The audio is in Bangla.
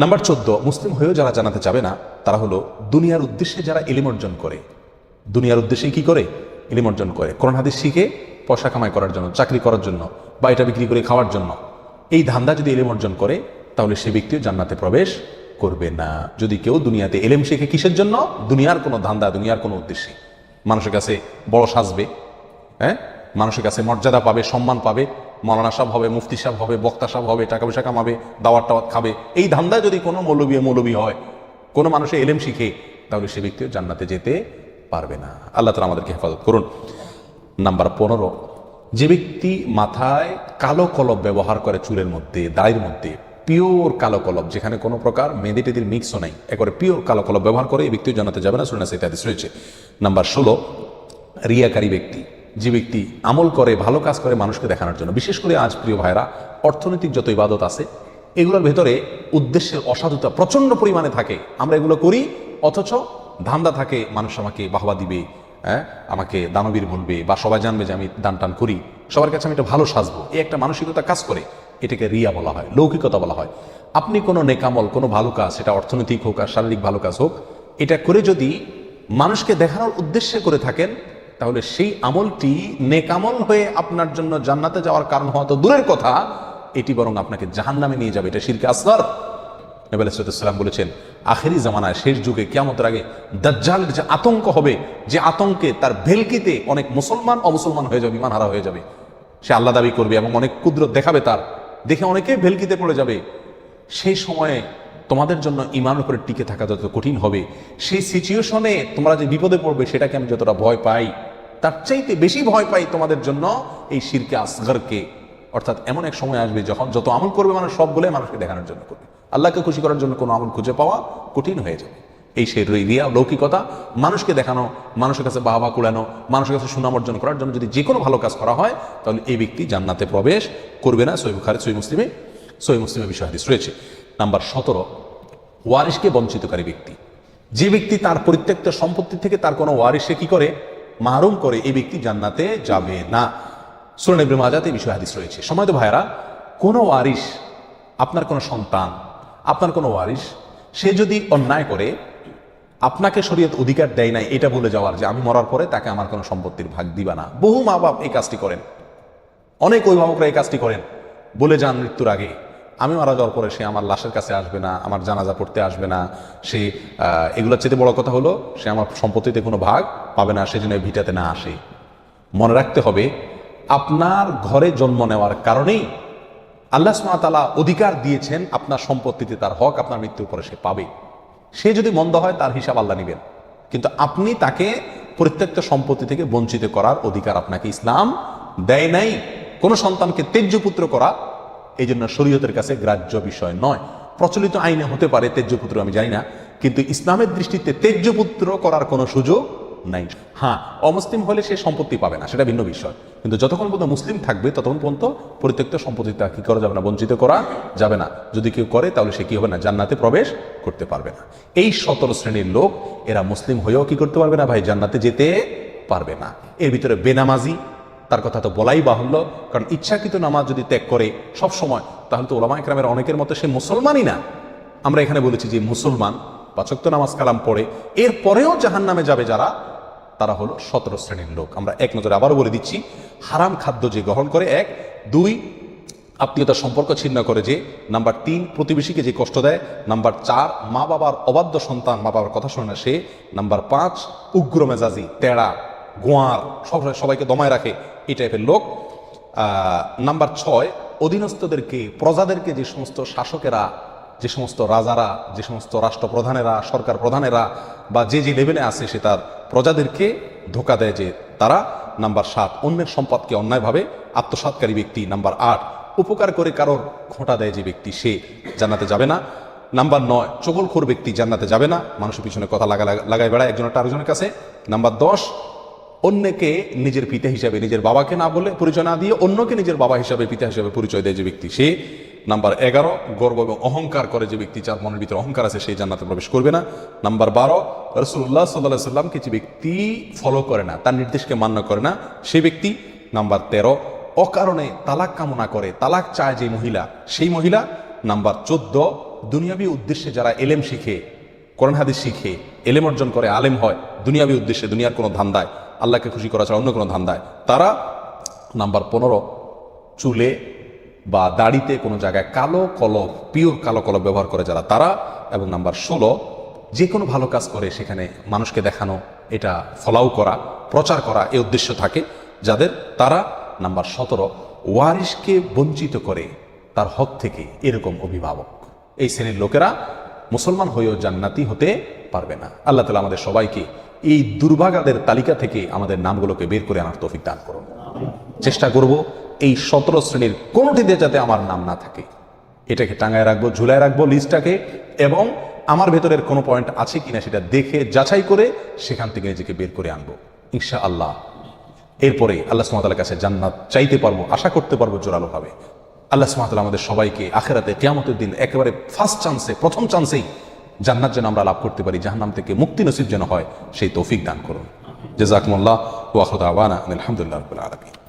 নাম্বার চোদ্দ, মুসলিম হয়েও যারা জানাতে যাবে না, তারা হলো দুনিয়ার উদ্দেশ্যে যারা এলিম অর্জন করে। দুনিয়ার উদ্দেশ্যে কি করে? এলিম অর্জন করে। কোরআন হাদিস শিখে পয়সা কামাই করার জন্য, চাকরি করার জন্য বা এটা বিক্রি করে খাওয়ার জন্য। এই ধান্দা যদি এলিম অর্জন করে, তাহলে সে ব্যক্তিও জান্নাতে প্রবেশ করবে না। যদি কেউ দুনিয়াতে এলেম শিখে কিসের জন্য? দুনিয়ার কোনো ধান্দা, দুনিয়ার কোনো উদ্দেশ্যে। মানুষের কাছে বড় সাজবে হ্যাঁ? মানুষের কাছে মর্যাদা পাবে, সম্মান পাবে মৌলানা সাহেব হবে, মুফতি সাহেব হবে, বক্তা সাহেব হবে টাকা পয়সা কামাবে, দাওয়াত টাওয়াত খাবে। এই ধান্দায় যদি কোনো মৌলবী মৌলবী হয়, কোনো মানুষে এলেম শিখে, তাহলে সে ব্যক্তিও জান্নাতে যেতে পারবে না। আল্লাহ তালা আমাদেরকে হেফাজত করুন। নাম্বার পনেরো, যে ব্যক্তি মাথায় কালো কলব ব্যবহার করে চুলের মধ্যে, দাড়ির মধ্যে, পিওর কালো কলব যেখানে কোনো প্রকার মেহেদি টেদির মিক্সও নাই, একবারে পিওর কালো কলব ব্যবহার করে, এই ব্যক্তিও জানাতে যাবে না শুনে সেটা রয়েছে। নাম্বার ষোলো, রিয়াকারী ব্যক্তি। যে ব্যক্তি আমল করে, ভালো কাজ করে মানুষকে দেখানোর জন্য। বিশেষ করে আজ, প্রিয় ভাইরা অর্থনৈতিক যত ইবাদত আছে, এগুলোর ভেতরে উদ্দেশ্যের অসাধুতা প্রচণ্ড পরিমাণে থাকে। আমরা এগুলো করি, অথচ ধান্দা থাকে, মানুষ আমাকে বাহবা দিবে হ্যাঁ আমাকে দানবীর বলবে, বা সবাই জানবে যে আমি দান টান করি। সবার কাছে আমি একটা ভালো সাজবো। এই একটা মানসিকতা কাজ করে, এটাকে রিয়া বলা হয়, লৌকিকতা বলা হয়। আপনি কোনো নেকামল, কোনো ভালো কাজ, সেটা অর্থনৈতিক হোক আর শারীরিক ভালো কাজ হোক, এটা করে যদি মানুষকে দেখানোর উদ্দেশ্যে করে থাকেন তাহলে সেই আমলটি নেকামল হয়ে আপনার জন্য জান্নাতে যাওয়ার কারণ হওয়া তো দূরের কথা। এটি বরং আপনাকে জাহান্নামে নিয়ে যাবে, এটা শিরকে আসগর। নবী বলেছেন, আখেরি জামানায় শেষ যুগে কেমতের আগে দাজ্জালের যে আতঙ্ক হবে, যে আতঙ্কে তার ভেলকিতে অনেক মুসলমান অমুসলমান হয়ে যাবে ইমান হারা হয়ে যাবে। সে আল্লাহ দাবি করবে এবং অনেক কুদরত দেখাবে তার। দেখে অনেকে ভেলকিতে পড়ে যাবে। সেই সময়ে তোমাদের জন্য ইমান উপরে টিকে থাকা যত কঠিন হবে, সেই সিচুয়েশনে তোমরা যে বিপদে পড়বে, সেটাকে আমি যতটা ভয় পাই। তার চাইতে বেশি ভয় পাই তোমাদের জন্য এই শিরকে আসগরকে। অর্থাৎ এমন এক সময় আসবে যখন যত আমল করবে মানুষ সব বলে মানুষকে দেখানোর জন্য করবে। আল্লাহকে খুশি করার জন্য কোনো আমল খুঁজে পাওয়া কঠিন হয়ে যাবে। এই সেই রিয়া, লৌকিকতা, মানুষকে দেখানো, মানুষের কাছে বাহবা কুড়ানো, মানুষের কাছে সুনাম অর্জন করার জন্য যদি যে কোনো ভালো কাজ করা হয়, তাহলে এই ব্যক্তি জান্নাতে প্রবেশ করবে না। সই বুখারে, সই মুসলিমে, সই মুসলিমের বিষয় রয়েছে। নাম্বার সতেরো, ওয়ারিশকে বঞ্চিতকারী ব্যক্তি। যে ব্যক্তি তার পরিত্যক্ত সম্পত্তি থেকে তার কোনো ওয়ারিশে কি করে? মারুম করে এই ব্যক্তি জান্নাতে যাবে না। সুরান ইব্রাহিম আজাতে এই বিষয় হাদিস রয়েছে। সময় তো ভাইরা কোনো ওয়ারিশ, আপনার কোনো সন্তান, আপনার কোনো ওয়ারিশ, সে যদি অন্যায় করে, আপনাকে শরীয়ত অধিকার দেয় নাই, এটা বলে যাওয়ার যে আমি মরার পরে তাকে আমার কোনো সম্পত্তির ভাগ দিবা না। বহু মা বাপ এই কাজটি করেন। অনেক অভিভাবকরা এই কাজটি করেন। বলে যান মৃত্যুর আগে। আমি মারা যাওয়ার পরে সে আমার লাশের কাছে আসবে না, আমার জানাজা পড়তে আসবে না। সে এগুলোর চেয়ে বড় কথা হলো, সে আমার সম্পত্তিতে কোনো ভাগ পাবে না, সেজন্য ভিটাতে না আসে। মনে রাখতে হবে, আপনার ঘরে জন্ম নেওয়ার কারণেই আল্লাহ সুমাতালা অধিকার দিয়েছেন আপনার সম্পত্তিতে তার হক, আপনার মৃত্যুর পরে সে পাবে। সে যদি মন্দ হয়, তার হিসাব আল্লাহ নেবেন। কিন্তু আপনি তাকে পরিত্যক্ত সম্পত্তি থেকে বঞ্চিত করার অধিকার আপনাকে ইসলাম দেয় নাই। কোনো সন্তানকে তেজ্য পুত্র করা এই জন্য শরীয়তের কাছে গ্রাহ্য বিষয় নয়। প্রচলিত আইনে হতে পারে তেজ্য পুত্র আমি জানি না। কিন্তু ইসলামের দৃষ্টিতে তেজ্য পুত্র করার কোনো সুযোগ নাই। হ্যাঁ অমুসলিম হলে সে সম্পত্তি পাবে না, সেটা ভিন্ন বিষয়। কিন্তু যতক্ষণ পর্যন্ত মুসলিম থাকবে, ততক্ষণ পর্যন্ত পরিত্যক্ত সম্পত্তি তা কি করা যাবে না, বঞ্চিত করা যাবে না। যদি কেউ করে, তাহলে সে কি হবে না, জান্নাতে প্রবেশ করতে পারবে না। এই সতেরো শ্রেণির লোক, এরা মুসলিম হয়েও কি করতে পারবে না ভাই? জান্নাতে যেতে পারবে না। এর ভিতরে বেনামাজি তার কথা তো বলাই বাহুল্য। কারণ ইচ্ছাকৃত নামাজ যদি ত্যাগ করে সব সময় তাহলে তো ওলামা একরামের অনেকের মতো সে মুসলমানই না। আমরা এখানে বলেছি যে মুসলমান, পাচক্ত নামাজ কালাম পড়ে এর পরেও জাহান নামে যাবে যারা, তারা হলো সতেরো শ্রেণির লোক। আমরা এক নজরে আবারও বলে দিচ্ছি, হারাম খাদ্য যে গ্রহণ করে, এক। দুই, আত্মীয়তার সম্পর্ক ছিন্ন করে যে, নাম্বার তিন, প্রতিবেশীকে যে কষ্ট দেয়। নাম্বার চার মা বাবার অবাধ্য সন্তান মা বাবার কথা শোনে সে। নাম্বার পাঁচ, উগ্র মেজাজি, তেড়া। গোয়ার সব সবাইকে দমায় রাখে এই টাইপের লোক। নাম্বার ছয়, অধীনস্থদেরকে, প্রজাদেরকে যে সমস্ত শাসকেরা, যে সমস্ত রাজারা, যে সমস্ত রাষ্ট্রপ্রধানেরা, সরকার প্রধানেরা বা যে যে লেভেলে আছে সে তার প্রজাদেরকে ধোকা দেয় যে তারা। নাম্বার সাত, অন্যের সম্পদকে অন্যায়ভাবে আত্মসাৎকারী ব্যক্তি। নাম্বার আট, উপকার করে কারোর খোঁটা দেয় যে ব্যক্তি সে জান্নাতে যাবে না। নাম্বার নয়, চগলখোর ব্যক্তি জান্নাতে যাবে না। মানুষের পিছনে কথা লাগা লাগায় বেড়ায় একজনের আরেকজনের কাছে। নাম্বার দশ অন্যকে নিজের পিতা হিসাবে, নিজের বাবাকে না বলে পরিচয় না দিয়ে অন্যকে নিজের বাবা হিসাবে, পিতা হিসাবে পরিচয় দেয় যে ব্যক্তি সে। নাম্বার এগারো, গর্ব এবং অহংকার করে যে ব্যক্তি যার মনের ভিতরে অহংকার আছে সেই জান্নাতে প্রবেশ করবে না। নাম্বার বারো রসুল্লাহ সাল্লাহ সাল্লামকে যে ব্যক্তি ফলো করে না, তার নির্দেশকে মান্য করে না সেই ব্যক্তি। নাম্বার তেরো, অকারণে তালাক কামনা করে, তালাক চায় যে মহিলা, সেই মহিলা। নাম্বার চোদ্দ, দুনিয়াবি উদ্দেশ্যে যারা এলেম শিখে, কোরআন হাদিস শিখে, এলেম অর্জন করে, আলেম হয়, দুনিয়াবি উদ্দেশ্যে, দুনিয়ার কোনো ধান্দায়। আল্লাহকে খুশি করা ছাড়া অন্য কোনো ধান্দায়। তারা, নাম্বার পনেরো, চুলে বা দাড়িতে কোনো জায়গায় কালো কলব পিওর কালো কলব ব্যবহার করে যারা, তারা, এবং নাম্বার ষোলো, যে কোনো ভালো কাজ করে সেখানে মানুষকে দেখানো, এটা ফলাও করা, প্রচার করা এই উদ্দেশ্য থাকে, যাদের তারা, নাম্বার সতেরো, ওয়ারিশকে বঞ্চিত করে তার হক থেকে এরকম অভিভাবক। এই শ্রেণির লোকেরা মুসলমান হয়েও জান্নাতি হতে পারবে না। আল্লাহ তালা আমাদের সবাইকে এই দুর্ভাগাদের তালিকা থেকে আমাদের নামগুলোকে বের করে আনার তৌফিক দান করুন। চেষ্টা করব এই সতেরো শ্রেণির কোনোটিতে যাতে আমার নাম না থাকে। এটাকে টাঙায় রাখব, ঝুলায় রাখব লিস্টটাকে এবং আমার ভেতরের কোনো পয়েন্ট আছে কিনা সেটা দেখে, যাচাই করে সেখান থেকে নিজেকে বের করে আনব। ইনশা আল্লাহ এরপরে আল্লাহ সুমাতার কাছে জান্নাত চাইতে পারব, আশা করতে পারব জোরালোভাবে। আল্লাহ সুমাতাল আমাদের সবাইকে আখেরাতে কেয়ামতের দিন একেবারে ফার্স্ট চান্সে প্রথম চান্সেই জান্নাত যেন আমরা লাভ করতে পারি, জাহান্নাম থেকে মুক্তি নসিব যেন হয়, সেই তৌফিক দান করুন। জেজাকমুল্লাহ ওয়াহুদ আওয়ানা আলহামদুলিল্লাহ আলমী